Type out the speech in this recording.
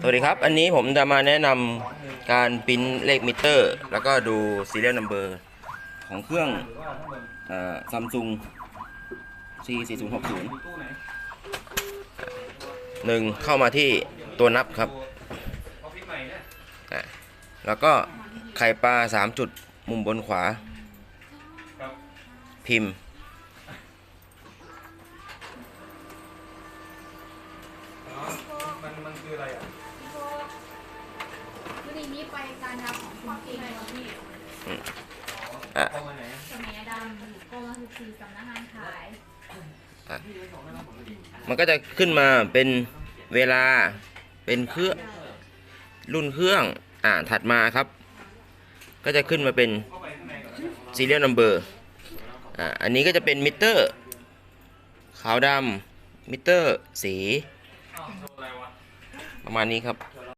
สวัสดีครับ อันนี้ผมจะมาแนะนำการปิ้นเลขมิเตอร์ แล้วก็ดู serial number ของเครื่องซัมซุง C 4 0 6 0หนึ่งเข้ามาที่ตัวนับครับ แล้วก็ไข่ปลา 3 จุดมุมบนขวา พิมพ์ มันมัน คืออะไรอะวันนี้ไปการงานของคุณเก่งแล้วพี่อะเข้ามาไหนสมัยดำกรมสุขีสำนักงานขายมันก็จะขึ้นมาเป็นเวลาเป็นเครื่องรุ่นเครื่องอ่าถัดมาครับ ก็จะขึ้นมาเป็น serial number อ่าอันนี้ก็จะเป็นมิเตอร์ ขาวดำมิเตอร์สี ประมาณนี้ครับ